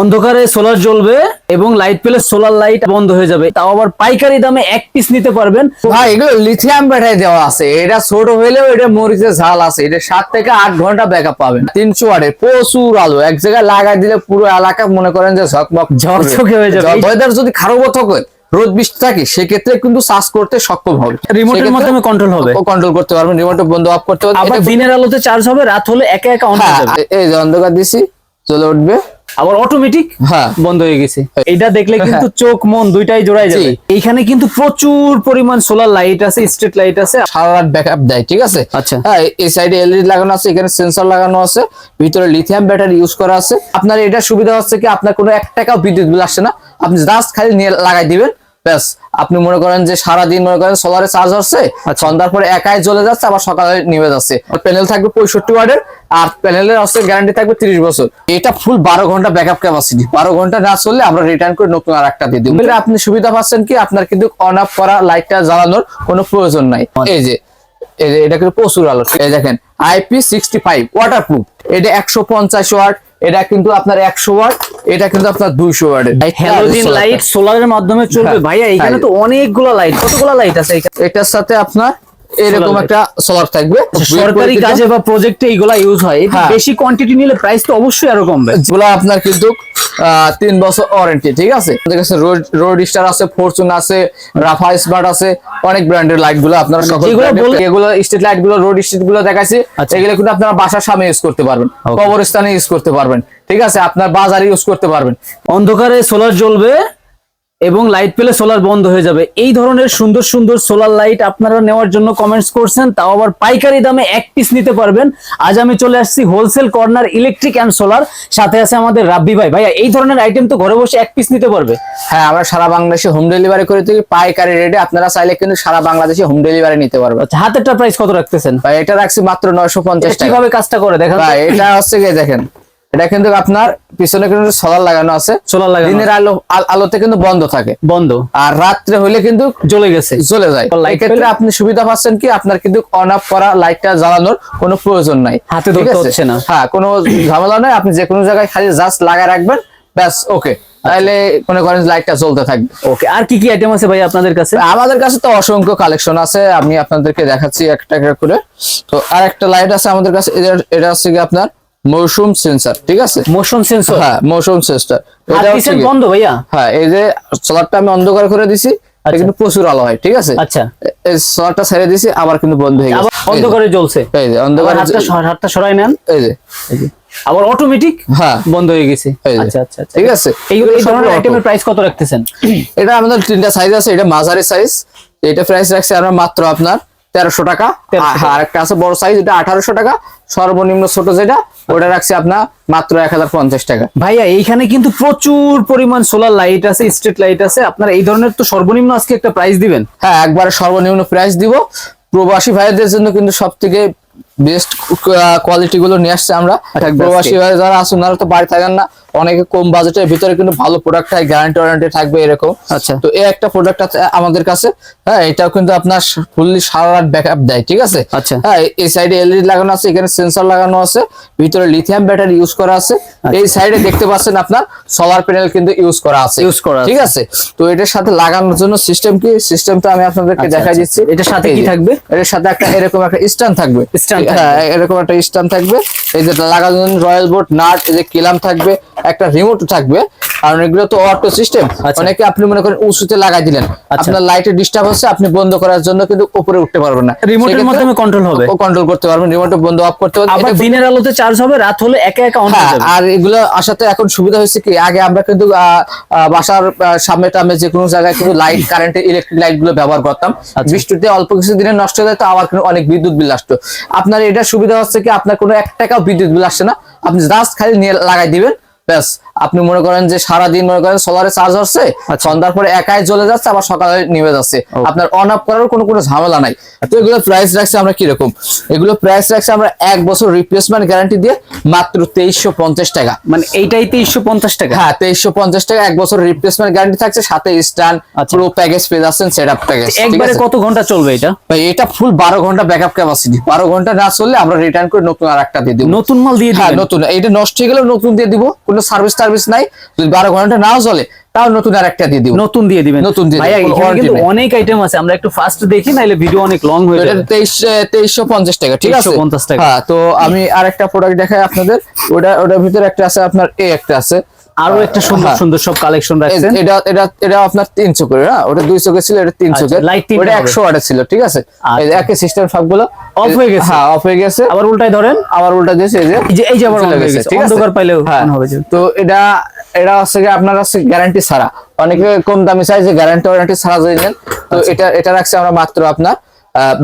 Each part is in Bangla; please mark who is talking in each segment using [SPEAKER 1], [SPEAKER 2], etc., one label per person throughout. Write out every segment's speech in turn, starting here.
[SPEAKER 1] অন্ধকারে সোলার জ্বলবে এবং লাইট পেলে সোলার লাইট বন্ধ হয়ে যাবে। তাও আবার পাইকারি দামে এক পিস নিতে পারবেন।
[SPEAKER 2] ভাই এগুলো লিথিয়াম ব্যাটারি দেওয়া আছে। এটা ছোট হলেও এটা মরিচের ঝাল আছে। এটা সাত থেকে আট ঘণ্টা ব্যাকআপ পাবেন। তিনশো ওয়াটের প্রচুর আলো। এক জায়গায় লাগাই দিলে পুরো এলাকা মনে করেন যে ঝকমক
[SPEAKER 1] ঝকঝকে হয়ে যাবে।
[SPEAKER 2] ওয়েদার যদি খারাপ থাকে রোদ বৃষ্টি থাকে সেক্ষেত্রে কিন্তু চার্জ করতে সক্ষম হবে।
[SPEAKER 1] রিমোটের মাধ্যমে কন্ট্রোল হবে।
[SPEAKER 2] কন্ট্রোল করতে পারবেন রিমোট বন্ধ অফ করতে পারবেন।
[SPEAKER 1] আবার দিনের আলোতে চার্জ হবে রাত হলে একা একা অন হয়ে যাবে।
[SPEAKER 2] এই যে অন্ধকার দিছি চলে উঠবে।
[SPEAKER 1] আবার অটোমেটিক
[SPEAKER 2] হ্যাঁ।
[SPEAKER 1] বন্ধ হয়ে গেছে। এটা দেখলে কিন্তু চোখ মন দুইটাই জোড়াই যাবে। এইখানে কিন্তু প্রচুর পরিমাণ সোলার লাইট আছে স্ট্রিট লাইট আছে।
[SPEAKER 2] সারা রাত ব্যাকআপ দেয় ঠিক আছে?
[SPEAKER 1] আচ্ছা।
[SPEAKER 2] হ্যাঁ এই সাইডে এলইডি লাগানো আছে এখানে সেন্সর লাগানো আছে ভিতরে লিথিয়াম ব্যাটারি ইউজ করা আছে। আপনার এটা সুবিধা হচ্ছে কি আপনার কোনো এক টাকাও বিদ্যুৎ বিল আসছে না। আপনি জাস্ট খালি নিয়ে লাগাই দিবেন। ব্যাস আপনি মনে করেন যে সারা দিন মনে করেন সোলারে চার্জ হচ্ছে
[SPEAKER 1] আচ্ছা।
[SPEAKER 2] সন্ধ্যার পরে একাই জ্বলে যাচ্ছে আবার সকালে নিভে যাচ্ছে। প্যানেল থাকবে পঁয়ষট্টি ওয়ার্ডের আর প্যানেলের হচ্ছে গ্যারান্টি থাকবে তিরিশ বছর। এটা ফুল বারো ঘণ্টা ব্যাকআপ ক্যাপাসিটি বারো ঘণ্টা না চললে আমরা রিটার্ন করে নতুন আর একটা দিয়ে দিব। আপনি সুবিধা পাচ্ছেন কি? আপনার কিন্তু অন অফ করা লাইটটা জ্বালানোর কোনো প্রয়োজন নাই। এই যে এই যে এটা কিন্তু প্রচুর আলো। এই দেখেন IP sixty five waterproof এটা একশো পঞ্চাশ ওয়াট এটা কিন্তু আপনার একশো ওয়াট। এটা কিন্তু আপনার দুইশো
[SPEAKER 1] হ্যালোজিন লাইট সোলারের মাধ্যমে চলবে
[SPEAKER 2] হ্যাঁ,
[SPEAKER 1] ভাইয়া এখানে
[SPEAKER 2] হ্যাঁ।
[SPEAKER 1] তো অনেকগুলো লাইট। কতগুলো লাইট আছে
[SPEAKER 2] এটার সাথে আপনার এরকম একটা সোলার থাকবে।
[SPEAKER 1] সরকারি কাজে বা প্রজেক্টে এইগুলা ইউজ হয়
[SPEAKER 2] হ্যাঁ।
[SPEAKER 1] বেশি কোয়ান্টিটি নিলে প্রাইস তো অবশ্যই আরও কমবে।
[SPEAKER 2] যেগুলো আপনার কিন্তু তিন বছর ওয়ারেন্টি ঠিক আছে? আমাদের কাছে রোড স্টার আছে ফরচুন আছে রাফা স্মার্ট আছে অনেক ব্র্যান্ডের লাইটগুলো আপনারা সকল
[SPEAKER 1] যেগুলো বলে-
[SPEAKER 2] এগুলো স্ট্রিট লাইটগুলো রোড স্ট্রিটগুলো দেখাচ্ছি
[SPEAKER 1] আচ্ছা।
[SPEAKER 2] এগুলো কিন্তু আপনারা বাসার সামনে ইউজ করতে পারবেন. কবরস্থানে ইউজ করতে পারবেন ঠিক আছে? আপনার বাজারে ইউজ করতে পারবেন।
[SPEAKER 1] অন্ধকারে সোলার জ্বলবে এবং লাইট পেলে সোলার বন্ধ হয়ে যাবে। এই ধরনের সুন্দর সুন্দর সোলার লাইট আপনারা নেওয়ার জন্য কমেন্টস করছেন তাও আবার পাইকারি দামে এক পিস নিতে পারবেন। আজ আমি চলে আসছি wholesale corner electric and solar সাথে আছে আমাদের রাব্বি ভাই। ভাইয়া এই ধরনের আইটেম তো ঘরে বসে এক পিস নিতে পারবে?
[SPEAKER 2] হ্যাঁ আমরা সারা বাংলাদেশে হোম ডেলিভারি করে থাকি পাইকারি রেটে আপনারা চাইলে কিন্তু সারা বাংলাদেশে হোম ডেলিভারি নিতে পারবেন।
[SPEAKER 1] আচ্ছা হাতেরটা প্রাইস কত রাখতেছেন?
[SPEAKER 2] ভাই এটা রাখছি মাত্র নয়শো পঞ্চাশ টাকা
[SPEAKER 1] কীভাবে কাজটা করে দেখা
[SPEAKER 2] ভাই এটা হচ্ছে গিয়ে দেখেন এটা কিন্তু আপনার পিছনে কিন্তু সোলার লাগানো আছে।
[SPEAKER 1] সোলার লাগানো
[SPEAKER 2] দিনের আলো আলোতে কিন্তু বন্ধ থাকে।
[SPEAKER 1] বন্ধ।
[SPEAKER 2] আর রাত্রে হলে কিন্তু
[SPEAKER 1] জ্বলে গেছে।
[SPEAKER 2] চলে যায়।
[SPEAKER 1] তো
[SPEAKER 2] এই ক্ষেত্রে আপনি সুবিধা পাচ্ছেন কি? আপনার কিন্তু অন অফ করা লাইটটা জ্বালানোর কোনো প্রয়োজন নাই।
[SPEAKER 1] হাতে ধরতে হচ্ছে না।
[SPEAKER 2] হ্যাঁ কোনো ঝামেলা নাই। আপনি যে কোনো জায়গায় খালি জাস্ট লাগায় রাখবেন ব্যাস ওকে তাহলে মনে করেন লাইটটা জ্বলতে থাকবে।
[SPEAKER 1] ওকে আর কি কি আইটেম আছে ভাই আপনাদের কাছে?
[SPEAKER 2] আমাদের কাছে তো অসংখ্য কালেকশন আছে। আমি আপনাদেরকে দেখাচ্ছি একটা করে। তো আর একটা লাইট আছে আমাদের কাছে। এটা- এটা হচ্ছে কি আপনার মৌসুম সেন্সার ঠিক আছে?
[SPEAKER 1] মোশন সেন্সর
[SPEAKER 2] হ্যাঁ মৌসুম সেন্সার এটা
[SPEAKER 1] বন্ধ ভাইয়া?
[SPEAKER 2] হ্যাঁ এই যে সোলারটা আমি অন্ধকার করে দিছি এটা কিন্তু প্রচুর আলো হয় ঠিক আছে?
[SPEAKER 1] আচ্ছা।
[SPEAKER 2] এই সোলারটা ছেড়ে দিছি আবার কিন্তু বন্ধ হয়ে গেছে।
[SPEAKER 1] অন্ধকারে জ্বলছে।
[SPEAKER 2] এই যে অন্ধকারে
[SPEAKER 1] হাতটা হাতটা সরাই নেন।
[SPEAKER 2] এই যে।
[SPEAKER 1] আবার অটোমেটিক
[SPEAKER 2] হ্যাঁ।
[SPEAKER 1] বন্ধ হয়ে গেছে। আচ্ছা আচ্ছা আচ্ছা।
[SPEAKER 2] ঠিক আছে?
[SPEAKER 1] এই ধরনের আইটেমের প্রাইস কত রাখতেছেন?
[SPEAKER 2] এটা আমাদের তিনটা সাইজ আছে এটা মাঝারি সাইজ এটা প্রাইস রাখছি আমরা মাত্র আপনার তেরোশো টাকা।
[SPEAKER 1] 1300
[SPEAKER 2] আর একটা আছে বড় সাইজ এটা আঠারোশো টাকা। সর্বনিম্ন ছোট যেটা ওটা রাখছি আপনার মাত্র এক হাজার পঞ্চাশ টাকা।
[SPEAKER 1] ভাইয়া এইখানে কিন্তু প্রচুর পরিমাণ সোলার লাইট আছে স্ট্রিট লাইট আছে। আপনার এই ধরনের তো সর্বনিম্ন আজকে একটা প্রাইস দিবেন।
[SPEAKER 2] হ্যাঁ একবারে সর্বনিম্ন প্রাইস দিব। প্রবাসী ভাইদের জন্য কিন্তু সব থেকে বেস্ট কোয়ালিটি গুলো নিয়ে আসছে আমরা।
[SPEAKER 1] থাকবে
[SPEAKER 2] প্রবাসী। ভাই যারা আসুন ওনারা তো বাড়ি থাকেন না। অনেকে কম বাজেটের ভিতরে কিন্তু ভালো প্রোডাক্ট হয় গ্যারান্টি ওয়ারেন্টি থাকবে এরকম
[SPEAKER 1] আচ্ছা।
[SPEAKER 2] তো এই একটা প্রোডাক্ট আছে আমাদের কাছে হ্যাঁ এটাও কিন্তু আপনার ফুললি সারা রাত ব্যাকআপ দেয় ঠিক আছে
[SPEAKER 1] আচ্ছা।
[SPEAKER 2] হ্যাঁ এই সাইডে এলইডি লাগানো আছে এখানে সেন্সর লাগানো আছে ভিতরে লিথিয়াম ব্যাটারি ইউজ করা আছে
[SPEAKER 1] আচ্ছা।
[SPEAKER 2] এই সাইডে দেখতে পাচ্ছেন আপনার সোলার প্যানেল কিন্তু ইউজ করা আছে
[SPEAKER 1] ইউজ করা
[SPEAKER 2] ঠিক আছে তো এটার সাথে লাগানোর জন্য সিস্টেম কি সিস্টেমটা আমি আপনাদেরকে
[SPEAKER 1] আচ্ছা,
[SPEAKER 2] দেখাই
[SPEAKER 1] আচ্ছা।
[SPEAKER 2] দিচ্ছি
[SPEAKER 1] এটার সাথে কি থাকবে?
[SPEAKER 2] এর সাথে একটা এরকম একটা স্ট্যান্ড থাকবে
[SPEAKER 1] থাকবে।
[SPEAKER 2] হ্যাঁ এরকম একটা স্ট্যান্ড থাকবে এই যে লাগানোর জন্য রয়্যাল বোর্ড নাট এই যে কিলাম থাকবে একটা রিমোট থাকবে কারণ এগুলো তো অটো সিস্টেম
[SPEAKER 1] আচ্ছা।
[SPEAKER 2] অনেকে আপনি মনে করেন উঁচুতে লাগাই দিলেন।
[SPEAKER 1] আচ্ছা।
[SPEAKER 2] আপনার লাইটে ডিস্টার্ব হচ্ছে আপনি বন্ধ করার জন্য কিন্তু উপরে উঠতে পারবেন না।
[SPEAKER 1] রিমোটের মাধ্যমে কন্ট্রোল হবে।
[SPEAKER 2] কন্ট্রোল করতে পারবেন রিমোটে বন্ধ অফ করতে পারবেন।
[SPEAKER 1] আবার দিনের আলোতে চার্জ হবে রাত হলে একা একা অন হয়ে
[SPEAKER 2] হ্যাঁ
[SPEAKER 1] যাবে।
[SPEAKER 2] আর এগুলো আসাতে এখন সুবিধা হয়েছে কি? আগে আমরা কিন্তু বাসার সামনে টামে যে কোনো জায়গায় কিন্তু লাইট কারেন্টের ইলেকট্রিক লাইটগুলো ব্যবহার করতাম।
[SPEAKER 1] আচ্ছা।
[SPEAKER 2] বৃষ্টিতে অল্প কিছু দিনে নষ্ট হয়ে যেত আবার কিন্তু অনেক বিদ্যুৎ বিল আসতো। আপনার এটা সুবিধা হচ্ছে কি? আপনার কোনো এক টাকাও বিদ্যুৎ বিল আসছে না। আপনি জাস্ট খালি নিয়ে লাগাই দিবেন। ব্যাস আপনি মনে করেন যে সারা দিন মনে করেন সোলারে চার্জ হচ্ছে। সন্ধ্যার পরে একাই জ্বলে যাচ্ছে আবার সকালে নিভে যাচ্ছে। আপনার অন অফ করার কোনো কোনো ঝামেলা নাই। তো এগুলো প্রাইস রাখছি আমরা কীরকম? এগুলো প্রাইস রাখছি আমরা এক বছর রিপ্লেসমেন্ট গ্যারান্টি দিয়ে মাত্র তেইশশো পঞ্চাশ টাকা।
[SPEAKER 1] মানে এইটাই তেইশশো পঞ্চাশ টাকা?
[SPEAKER 2] হ্যাঁ তেইশশো পঞ্চাশ টাকা এক বছর রিপ্লেসমেন্ট গ্যারান্টি থাকছে সাথে স্ট্যান্ড। পুরো প্যাকেজ পেয়ে যাচ্ছেন সেট আপ প্যাকেজ
[SPEAKER 1] একবারে কত ঘণ্টা চলবে এটা?
[SPEAKER 2] ভাই এটা ফুল বারো ঘণ্টা ব্যাকআপ ক্যাপাসিটি বারো ঘণ্টা না চললে আমরা রিটার্ন করে নতুন আর একটা দিয়ে দিব।
[SPEAKER 1] নতুন মাল দিয়ে
[SPEAKER 2] হ্যাঁ নতুন। এটা নষ্ট হয়ে গেলে নতুন দিয়ে দিব। কোনো সার্ভিস সার্ভিস নাই যদি বারো ঘণ্টা নাও চলে তাও নতুন আর একটা দিয়ে দিব।
[SPEAKER 1] নতুন দিয়ে দিবেন।
[SPEAKER 2] নতুন দিয়ে
[SPEAKER 1] কিন্তু অনেক আইটেম আছে আমরা একটু ফার্স্ট দেখি নাইলে ভিডিও অনেক লং হয়ে যাবে।
[SPEAKER 2] তেইশ তেইশশো পঞ্চাশ টাকা ঠিক আছে?
[SPEAKER 1] পঞ্চাশ টাকা।
[SPEAKER 2] হ্যাঁ তো আমি আর একটা প্রোডাক্ট দেখাই আপনাদের। ওটা ওটার ভিতরে একটা আছে আপনার এ একটা আছে।
[SPEAKER 1] আরও একটা সুন্দর
[SPEAKER 2] হ্যাঁ।
[SPEAKER 1] সুন্দর সব কালেকশন রাখছেন
[SPEAKER 2] এটা এটা এটা আপনার তিনশো করে হ্যাঁ ওটা দুইশো কে ছিল এটা তিনশো
[SPEAKER 1] আচ্ছা,
[SPEAKER 2] কে ওটা
[SPEAKER 1] হবে।
[SPEAKER 2] একশো ওয়াটের ছিল ঠিক আছে এই
[SPEAKER 1] আচ্ছা।
[SPEAKER 2] একই সিস্টেম সবগুলো
[SPEAKER 1] Off হয়ে গেছে?
[SPEAKER 2] হ্যাঁ অফ হয়ে গেছে
[SPEAKER 1] আবার উল্টাই ধরেন
[SPEAKER 2] আবার উল্টা দিয়েছে এই যে
[SPEAKER 1] এই যে এই যে আবার হয়ে
[SPEAKER 2] গেছে,
[SPEAKER 1] গেছে
[SPEAKER 2] ঠিক আছে?
[SPEAKER 1] অন্ধকার পাইলেও
[SPEAKER 2] হ্যাঁ।
[SPEAKER 1] হবে
[SPEAKER 2] তো এটা এটা হচ্ছে কি আপনার হচ্ছে গ্যারান্টি ছাড়া অনেকে কম দামি চাই যে গ্যারান্টি ওয়ারেন্টি ছাড়া যদি নেন তো
[SPEAKER 1] আচ্ছা।
[SPEAKER 2] এটা এটা রাখছে আমরা মাত্র আপনার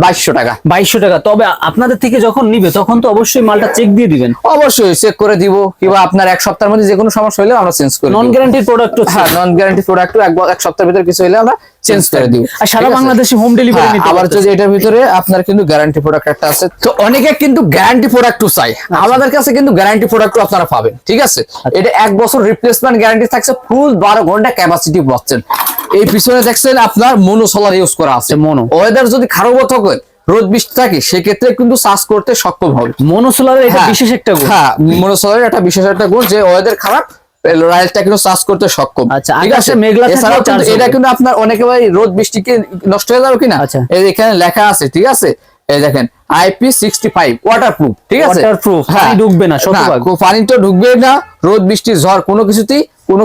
[SPEAKER 2] বাইশশো টাকা।
[SPEAKER 1] বাইশশো টাকা। তবে আপনাদের থেকে যখন নিবে তখন তো অবশ্যই মালটা চেক দিয়ে দিবেন।
[SPEAKER 2] অবশ্যই চেক করে দিব কিংবা আপনার এক সপ্তাহের মধ্যে যে কোনো সমস্যা হলে আমরা চেঞ্জ করে
[SPEAKER 1] নন
[SPEAKER 2] দিব।
[SPEAKER 1] প্রোডাক্ট
[SPEAKER 2] হ্যাঁ নন গ্যারান্টি প্রোডাক্ট এক এক সপ্তাহের ভিতরে কিছু হলে আমরা চেঞ্জ করে দিব।
[SPEAKER 1] আর সারা বাংলাদেশে হোম ডেলিভারি
[SPEAKER 2] হ্যাঁ,
[SPEAKER 1] নিতে
[SPEAKER 2] আবার যদি এটার ভিতরে আপনার কিন্তু গ্যারান্টি প্রোডাক্ট একটা আছে তো অনেকে কিন্তু গ্যারান্টি প্রোডাক্ট চাই
[SPEAKER 1] আচ্ছা।
[SPEAKER 2] আমাদের কাছে কিন্তু গ্যারান্টি প্রোডাক্ট আপনারা পাবেন ঠিক আছে? এটা এক বছর রিপ্লেসমেন্ট গ্যারান্টি থাকছে ফুল বারো ঘণ্টা ক্যাপাসিটি পাচ্ছেন। এই পিছনে দেখছেন আপনার মনো সোলার ইউজ করা আছে।
[SPEAKER 1] mono।
[SPEAKER 2] ওয়েদার যদি খারাপ রোদ বৃষ্টি থাকে সেক্ষেত্রে কিন্তু চার্জ করতে সক্ষম হবে।
[SPEAKER 1] মনোসোলারের এটা
[SPEAKER 2] হ্যাঁ,
[SPEAKER 1] বিশেষ একটা গুণ।
[SPEAKER 2] হ্যাঁ মনোসোলারের একটা বিশেষ একটা গুণ যে ওয়েদার খারাপ রাইলটা কিন্তু চার্জ করতে সক্ষম।
[SPEAKER 1] আচ্ছা,
[SPEAKER 2] ঠিক আছে?
[SPEAKER 1] মেঘলা
[SPEAKER 2] এছাড়াও এটা কিন্তু আপনার অনেকে ভাই রোদ বৃষ্টিকে নষ্ট হয়ে যাবে কিনা?
[SPEAKER 1] আচ্ছা।
[SPEAKER 2] এখানে লেখা আছে ঠিক আছে? এই দেখেন আইপি সিক্সটি ফাইভ ওয়াটারপ্রুফ ঠিক আছে? হ্যাঁ।
[SPEAKER 1] পানি ঢুকবে না।
[SPEAKER 2] পানি তো ঢুকবে না রোদ বৃষ্টি ঝড় কোনো কিছুতেই কোনো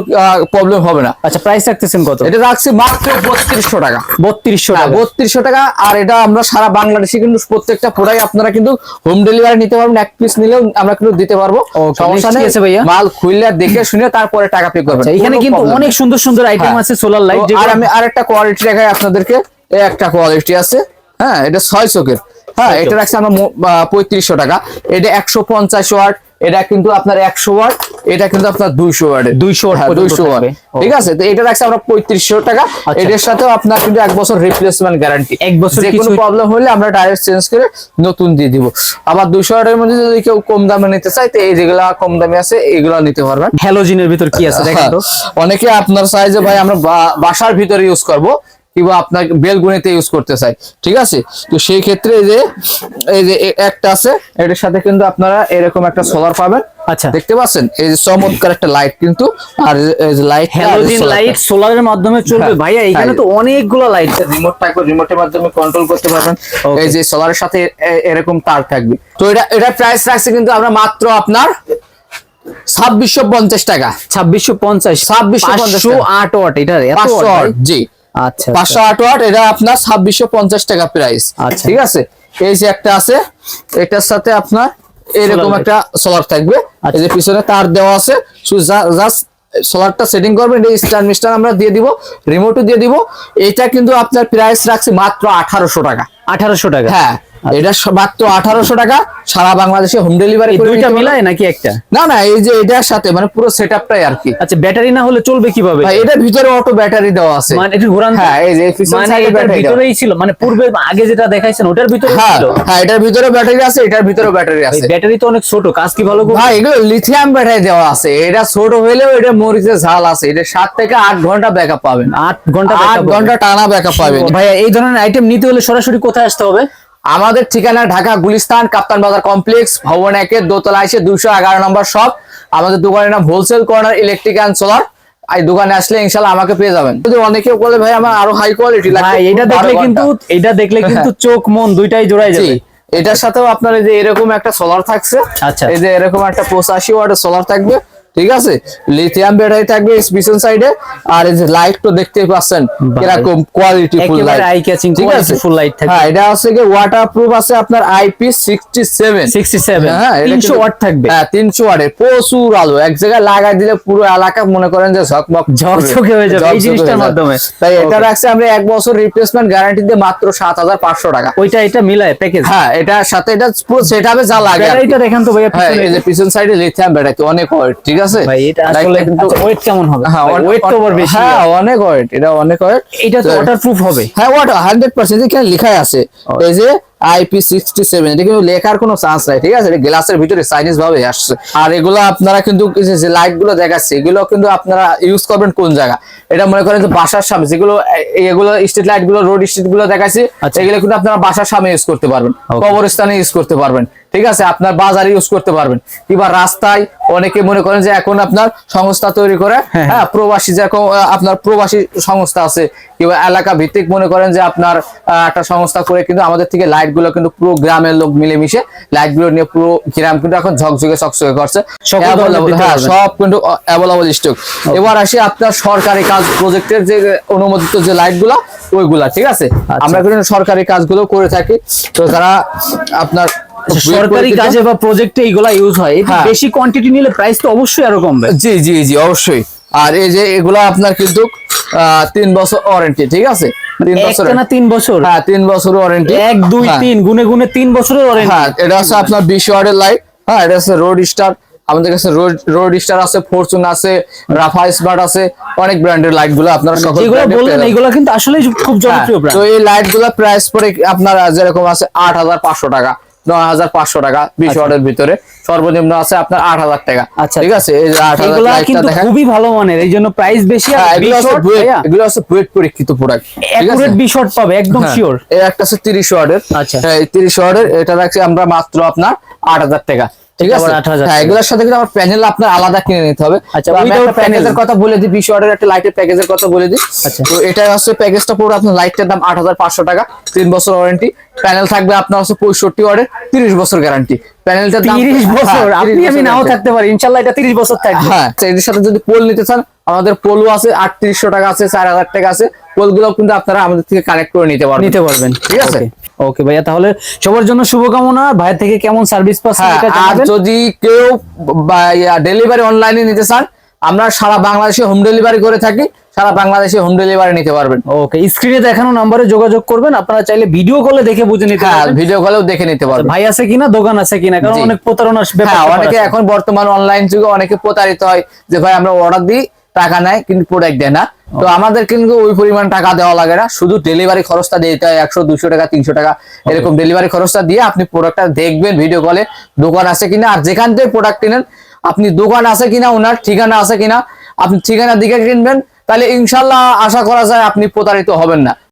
[SPEAKER 2] প্রবলেম হবে না
[SPEAKER 1] আচ্ছা প্রাইস রাখতেছেন কত
[SPEAKER 2] এটা রাখছে মাত্র বত্রিশশো টাকা
[SPEAKER 1] বত্রিশশো
[SPEAKER 2] হ্যাঁ,
[SPEAKER 1] টাকা
[SPEAKER 2] বত্রিশশো টাকা আর এটা আমরা সারা বাংলাদেশে কিন্তু প্রত্যেকটা প্রোডাক্ট আপনারা কিন্তু হোম ডেলিভারি নিতে পারবেন এক পিস নিলেও আমরা কিন্তু দিতে পারব সমস্যা নেই
[SPEAKER 1] ভাইয়া?
[SPEAKER 2] মাল খুললে দেখে শুনে তারপরে টাকা পে করবেন
[SPEAKER 1] আচ্ছা, এখানে কিন্তু অনেক সুন্দর সুন্দর আইটেম
[SPEAKER 2] হ্যাঁ।
[SPEAKER 1] আছে সোলার লাইট
[SPEAKER 2] আর আমি আরেকটা কোয়ালিটি দেখাই আপনাদেরকে একটা কোয়ালিটি আছে হ্যাঁ এটা ছয় চোখের হ্যাঁ এটা। রাখছে আমরা পঁয়ত্রিশশো টাকা এটা একশো পঞ্চাশ ওয়াট এটা কিন্তু আপনার একশো ওয়াট এটা কিন্তু আপনার দুইশো ওয়াট।
[SPEAKER 1] 200 watt
[SPEAKER 2] দুইশো ওয়াট। ঠিক আছে? তো এটা রাখছে আমরা পঁয়ত্রিশশো টাকা।
[SPEAKER 1] আচ্ছা।
[SPEAKER 2] এটার সাথেও আপনার কিন্তু এক বছর রিপ্লেসমেন্ট গ্যারান্টি
[SPEAKER 1] এক বছর
[SPEAKER 2] যে কোনো প্রবলেম হলে আমরা ডাইরেক্ট চেঞ্জ করে নতুন দিয়ে দিব। আবার দুইশো ওয়াটের মধ্যে যদি কেউ কম দামে নিতে চায় তো এই যেগুলা কম দামে আছে এগুলো নিতে পারবেন।
[SPEAKER 1] হ্যালোজিনের ভিতর কি আছে? দেখেন তো।
[SPEAKER 2] হ্যাঁ, অনেকে আপনার সাইজে ভাই আমরা বাসার ভিতরে ইউজ করব। কিংবা আপনার বেলগুনিতে ইউজ করতে চাই ঠিক আছে? তো সেই ক্ষেত্রে এই যে এই যে একটা আছে এটার সাথে কিন্তু আপনারা এরকম একটা সোলার পাবেন।
[SPEAKER 1] আচ্ছা।
[SPEAKER 2] দেখতে পাচ্ছেন? এই যে চমৎকার একটা লাইট কিন্তু আর এই যে লাইট
[SPEAKER 1] হ্যালোজিন লাইট সোলারের মাধ্যমে চলবে
[SPEAKER 2] হ্যাঁ,
[SPEAKER 1] ভাইয়া এখানে। তো অনেকগুলো লাইট
[SPEAKER 2] রিমোট থাকবে রিমোটের মাধ্যমে কন্ট্রোল করতে পারবেন. এই যে সোলারের সাথে এরকম তার থাকবে। তো এটা এটা প্রাইস রাখছে কিন্তু আমরা মাত্র আপনার ছাব্বিশশো পঞ্চাশ টাকা।
[SPEAKER 1] ছাব্বিশশো পঞ্চাশ
[SPEAKER 2] 2650
[SPEAKER 1] পাঁচশো আট ওয়াট এটা
[SPEAKER 2] পাঁচশো ওয়াট জি।
[SPEAKER 1] আচ্ছা
[SPEAKER 2] পাঁচশো আট ওয়াট এটা আপনার ছাব্বিশশো পঞ্চাশ টাকা প্রাইস
[SPEAKER 1] আচ্ছা।
[SPEAKER 2] ঠিক আছে? এই যে একটা আছে এটার সাথে আপনার এরকম একটা সোলার থাকবে।
[SPEAKER 1] আচ্ছা।
[SPEAKER 2] এই যে পিছনে তার দেওয়া আছে জাস্ট সোলারটা সেটিং করবেন এই স্টার মিস্টার আমরা দিয়ে দিব রিমোটও দিয়ে দিব। এটা কিন্তু আপনার প্রাইস রাখছে মাত্র আঠারোশো টাকা।
[SPEAKER 1] আঠারোশো টাকা।
[SPEAKER 2] হ্যাঁ এটা স- মাত্র আঠারোশো টাকা সারা বাংলাদেশে হোম ডেলিভারি
[SPEAKER 1] দুইটা মিলায় নাকি একটা?
[SPEAKER 2] না না এই যে এটার সাথে মানে পুরো সেট আপটাই আর কি।
[SPEAKER 1] আচ্ছা ব্যাটারি না হলে চলবে কীভাবে?
[SPEAKER 2] ভাই এটার ভিতরে অটো ব্যাটারি দেওয়া আছে।
[SPEAKER 1] মানে একটু ঘোরান
[SPEAKER 2] হ্যাঁ এই যে
[SPEAKER 1] মানে এটার ভিতরেই ছিল মানে পূর্বে আগে যেটা দেখাইছেন ওটার ভিতরে
[SPEAKER 2] হ্যাঁ
[SPEAKER 1] ছিল?
[SPEAKER 2] হ্যাঁ এটার ভিতরে ব্যাটারি আছে এটার ভিতরে ব্যাটারি আছে।
[SPEAKER 1] ব্যাটারি তো অনেক ছোট কাজ কি ভালো
[SPEAKER 2] ভাই এগুলো লিথিয়াম ব্যাটারি দেওয়া আছে। এটা ছোট হইলেও এটা মরিচের ঝাল আছে। এটা সাত থেকে আট ঘণ্টা ব্যাকআপ পাবেন।
[SPEAKER 1] আট ঘণ্টা
[SPEAKER 2] আট ঘণ্টা টানা ব্যাকআপ পাবেন।
[SPEAKER 1] ও ভাইয়া এই ধরনের আইটেম নিতে হলে সরাসরি কোথায় আসতে হবে?
[SPEAKER 2] আমাদের ঠিকানা ঢাকা গুলিস্তান কাপ্তান বাজার কমপ্লেক্স ভবন একের দোতলা এসে দুশো এগারো নম্বর শপ। আমাদের দোকানের নাম wholesale corner electric and solar এই দোকানে আসলে ইনশাল্লাহ আমাকে পেয়ে যাবেন। যদি অনেকে বলে ভাই আমার আরও হাই কোয়ালিটি লাগবে
[SPEAKER 1] এটা দেখলে কিন্তু এটা দেখলে কিন্তু চোখ মন দুইটাই জোড়াই যাবে।
[SPEAKER 2] এটার সাথেও আপনার এই যে এরকম একটা সোলার থাকছে।
[SPEAKER 1] আচ্ছা।
[SPEAKER 2] এই যে এরকম একটা পঁচাশি ওয়াটের সোলার থাকবে। ঠিক আছে? লিথিয়াম ব্যাটারি থাকবে পিছন সাইডে আর এই যে লাইট তো দেখতেই পাচ্ছেন
[SPEAKER 1] ভাই।
[SPEAKER 2] কীরকম quality full light
[SPEAKER 1] eye catching
[SPEAKER 2] ঠিক আছে?
[SPEAKER 1] full light থাকবে।
[SPEAKER 2] হ্যাঁ এটা হচ্ছে কি ওয়াটার প্রুফ আছে আপনার আইপি সিক্সটি সেভেন
[SPEAKER 1] 67
[SPEAKER 2] হ্যাঁ
[SPEAKER 1] 300 ওয়াট থাকবে।
[SPEAKER 2] হ্যাঁ তিনশো ওয়াটের প্রচুর আলো। এক জায়গায় লাগাই দিলে পুরো এলাকা মনে করেন যে ঝকমক
[SPEAKER 1] ঝকঝকে হয়ে যাবে। এই জিনিসটার মাধ্যমে।
[SPEAKER 2] তাই এটা রাখছে আমরা এক বছর রিপ্লেসমেন্ট গ্যারান্টি দিয়ে মাত্র সাত হাজার পাঁচশো টাকা।
[SPEAKER 1] ওইটা এটা মিলায় প্যাকেজ
[SPEAKER 2] হ্যাঁ এটার সাথে এটা পুরো সেট আপে যা লাগে কি।
[SPEAKER 1] দেখেন তো ভাইয়া
[SPEAKER 2] হ্যাঁ
[SPEAKER 1] পিছনে।
[SPEAKER 2] যে সাইডে লিথিয়াম ব্যাটারি অনেক ওয়েট ঠিক আছে?
[SPEAKER 1] ভাই এটা আসলে
[SPEAKER 2] কিন্তু
[SPEAKER 1] ওয়েট কেমন হবে?
[SPEAKER 2] হ্যাঁ
[SPEAKER 1] ওয়েট তো আবার বেশি।
[SPEAKER 2] হ্যাঁ অনেক ওয়েট এটা অনেক ওয়েট
[SPEAKER 1] এটা তো ওয়াটারপ্রুফ হবে।
[SPEAKER 2] হ্যাঁ এখানে লেখাই আছে। এই যে আইপি সিক্সটি সেভেন এটা কিন্তু লেখার কোনো চান্স নাই ঠিক আছে? এটা গ্লাসের ভিতরে চাইনিজ ভাবে আসছে। আর এগুলো আপনারা কিন্তু যে- লাইটগুলো দেখাচ্ছে এগুলো কিন্তু আপনারা ইউজ করবেন কোন জায়গা? এটা মনে করেন যে বাসার সামনে যেগুলো এগুলো স্ট্রিট লাইটগুলো রোড স্ট্রিটগুলো দেখাচ্ছি
[SPEAKER 1] আচ্ছা।
[SPEAKER 2] এগুলো কিন্তু আপনারা বাসার সামনে ইউজ করতে পারবেন. কবরস্থানে ইউজ করতে পারবেন। ঠিক আছে? আপনার বাজারে ইউজ করতে পারবেন। কিংবা রাস্তায় অনেকে মনে করেন যে এখন আপনার সংস্থা তৈরি করে
[SPEAKER 1] হ্যাঁ।
[SPEAKER 2] হ্যাঁ। প্রবাসী যেরকম আপনার প্রবাসী সংস্থা আছে কিংবা এলাকা ভিত্তিক মনে করেন যে আপনার একটা সংস্থা করে কিন্তু আমাদের থেকে লাইটগুলো কিন্তু পুরো গ্রামের লোক মিলেমিশে লাইটগুলো নিয়ে পুরো গ্রাম কিন্তু এখন ঝকঝকে চকচকে করছে। হ্যাঁ, সব কিন্তু অ্যাভেলেবল স্টক এবার আসি আপনার সরকারি কাজ প্রজেক্টের যে অনুমোদিত যে লাইটগুলা ওইগুলা ঠিক আছে?
[SPEAKER 1] আচ্ছা।
[SPEAKER 2] আমরা কিন্তু সরকারি কাজগুলো করে থাকি। তো যারা আপনার
[SPEAKER 1] সরকারি কাজে বা প্রজেক্টে এইগুলা ইউজ হয়
[SPEAKER 2] হ্যাঁ।
[SPEAKER 1] বেশি কোয়ান্টিটি নিলে প্রাইস তো অবশ্যই আরও কমবে।
[SPEAKER 2] জি জি জি অবশ্যই। আর এই যে এগুলা আপনার কিন্তু তিন বছর ওয়ারেন্টি ঠিক আছে? তিন বছর
[SPEAKER 1] না তিন বছর?
[SPEAKER 2] হ্যাঁ তিন বছর ওয়ারেন্টি
[SPEAKER 1] এক দুই তিন গুনে গুনে তিন বছরের ওয়ারেন্টি
[SPEAKER 2] হ্যাঁ এটা আপনার বিশ ওয়ার্ডের লাইট হ্যাঁ এটা রোড স্টার আমাদের কাছে রোড রোড স্টার আছে ফরচুন আছে রাফা স্মার্ট আছে অনেক ব্র্যান্ডের লাইটগুলো আপনারা সকল
[SPEAKER 1] যেগুলো বললেন কিন্তু আসলে খুব
[SPEAKER 2] হ্যাঁ, তো এই লাইটগুলো প্রাইস পরে আপনার যেরকম আছে আট হাজার পাঁচশো টাকা। নয় হাজার পাঁচশো টাকা বিশ ওয়াটের ভিতরে। সর্বনিম্ন আছে আপনার আট হাজার টাকা।
[SPEAKER 1] আচ্ছা,
[SPEAKER 2] ঠিক আছে? এই যে আট হাজার
[SPEAKER 1] কিন্তু খুবই ভালো মানের। এই জন্য প্রাইস বেশি
[SPEAKER 2] হ্যাঁ, এগুলো
[SPEAKER 1] আছে
[SPEAKER 2] বুয়েট এগুলো হচ্ছে বুয়েট পরীক্ষিত প্রোডাক্ট
[SPEAKER 1] অ্যাকুরেট বি শর্ট পাবে একদম
[SPEAKER 2] হ্যাঁ,
[SPEAKER 1] শিওর
[SPEAKER 2] এই একটা আছে তিরিশ ওয়াটের
[SPEAKER 1] আচ্ছা।
[SPEAKER 2] তিরিশ ওয়াটের এটা রাখছি আমরা মাত্র আপনার আট হাজার টাকা। ঠিক আছে?
[SPEAKER 1] আবার 8,000
[SPEAKER 2] হ্যাঁ এগুলোর সাথে কিন্তু আমার প্যানেল আপনার আলাদা কিনে নিতে হবে।
[SPEAKER 1] আচ্ছা,
[SPEAKER 2] প্যাকেজের কথা বলে দিই বিশ ওয়ার্ডের একটা লাইটের প্যাকেজের কথা বলে দিই।
[SPEAKER 1] আচ্ছা।
[SPEAKER 2] তো এটা হচ্ছে প্যাকেজটা পুরো আপনার লাইটটার দাম আট হাজার পাঁচশো টাকা তিন বছর ওয়ারেন্টি প্যানেল থাকবে আপনার হচ্ছে পঁয়ষট্টি ওয়ার্ডের তিরিশ বছর গ্যারান্টি
[SPEAKER 1] তিরিশ
[SPEAKER 2] হ্যাঁ,
[SPEAKER 1] বছর? আপনি আমি নাও। থাকতে পারি ইনশাল্লাহ এটা তিরিশ বছর থাকবে।
[SPEAKER 2] হ্যাঁ সাথে যদি পোল নিতে চান আমাদের পোলও আছে আটত্রিশশো টাকা আছে চার হাজার টাকা আছে। পোলগুলো কিন্তু আপনারা আমাদের থেকে কানেক্ট করে নিতে পারবেন।
[SPEAKER 1] নিতে পারবেন।
[SPEAKER 2] ঠিক আছে?
[SPEAKER 1] ওকে ভাইয়া তাহলে সবার জন্য শুভকামনা। ভাইয়ের থেকে কেমন সার্ভিস পাচ্ছেন
[SPEAKER 2] হ্যাঁ
[SPEAKER 1] এটা
[SPEAKER 2] আর যদি কেউ ডেলিভারি অনলাইনে নিতে চান আমরা সারা বাংলাদেশে হোম ডেলিভারি করে থাকি সারা বাংলাদেশে হোম ডেলিভারি নিতে পারবেন।
[SPEAKER 1] ওকে স্ক্রিনে দেখানো নাম্বারে যোগাযোগ করবেন আপনারা চাইলে ভিডিও কলে দেখে বুঝে নিতে
[SPEAKER 2] হ্যাঁ
[SPEAKER 1] পারবেন।
[SPEAKER 2] ভিডিও কলেও দেখে নিতে পারবেন।
[SPEAKER 1] ভাই আছে কিনা? দোকান আছে কিনা? কারণ। অনেক প্রতারণার ব্যাপার
[SPEAKER 2] হ্যাঁ অনেকে এখন বর্তমান অনলাইন যুগে অনেকে প্রতারিত হয় যে ভাই আমরা অর্ডার দিই টাকা নেয় কিন্তু প্রোডাক্ট দেয় না। তো আমাদের কিন্তু ওই পরিমাণ টাকা দেওয়া লাগে না। শুধু ডেলিভারি খরচটা দিতে হয় একশো দুশো টাকা তিনশো টাকা এরকম ডেলিভারি খরচটা দিয়ে আপনি প্রোডাক্টটা দেখবেন ভিডিও কলে দোকান আছে কিনা। আর যেখান থেকে প্রোডাক্ট কিনেন আপনি দোকান আছে কিনা ওনার ঠিকানা আছে কিনা আপনি ঠিকানা দিকে কিনবেন তাহলে ইনশাল্লাহ আশা করা যায় আপনি প্রতারিত হবেন না।